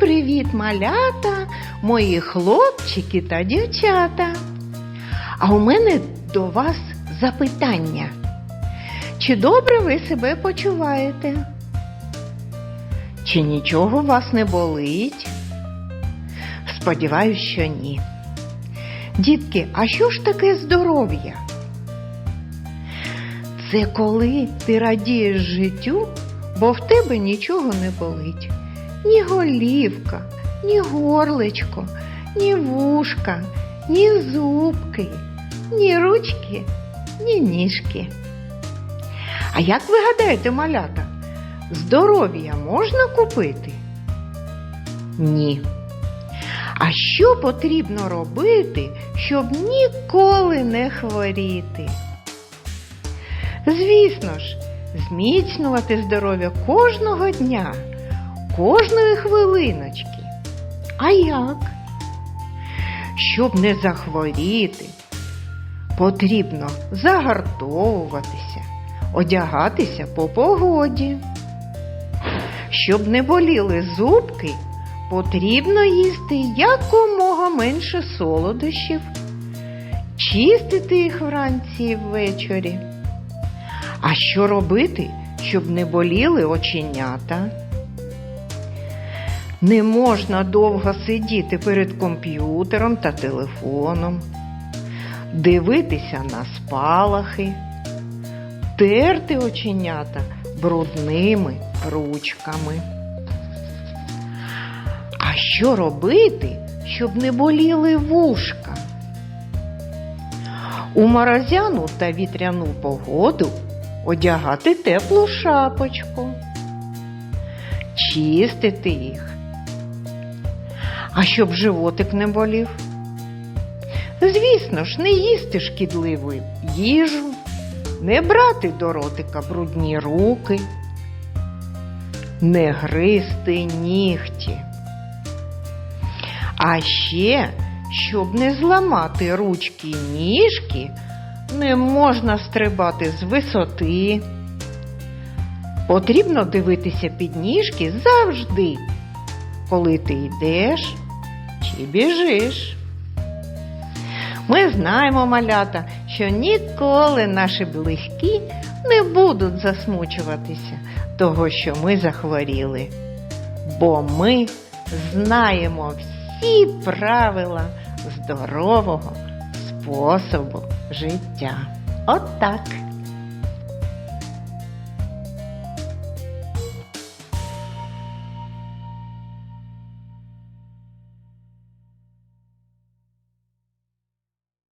привіт, малята, мої хлопчики та дівчата. А у мене до вас запитання. Чи добре ви себе почуваєте? Чи нічого вас не болить? Сподіваюсь, що ні. Дітки, а що ж таке здоров'я? Це коли ти радієш життю, бо в тебе нічого не болить. Ні голівка, ні горличко, ні вушка, ні зубки, ні ручки, ні ніжки. А як ви гадаєте, малята, здоров'я можна купити? Ні. А що потрібно робити, щоб ніколи не хворіти? Звісно ж, зміцнювати здоров'я кожного дня, кожної хвилиночки. А як? Щоб не захворіти, потрібно загартовуватися, одягатися по погоді. Щоб не боліли зубки, потрібно їсти якомога менше солодощів, чистити їх вранці і ввечері. А що робити, щоб не боліли оченята? Не можна довго сидіти перед комп'ютером та телефоном, дивитися на спалахи, терти оченята брудними ручками. А що робити, щоб не боліли вушка? У морозяну та вітряну погоду одягати теплу шапочку, чистити їх. А щоб животик не болів? Звісно ж, не їсти шкідливу їжу, не брати до ротика брудні руки, не гризти нігті. А ще, щоб не зламати ручки й ніжки, не можна стрибати з висоти. Потрібно дивитися під ніжки завжди, коли ти йдеш чи біжиш. Ми знаємо, малята, що ніколи наші близькі не будуть засмучуватися того, що ми захворіли, бо ми знаємо всі правила здорового способу життя. От так.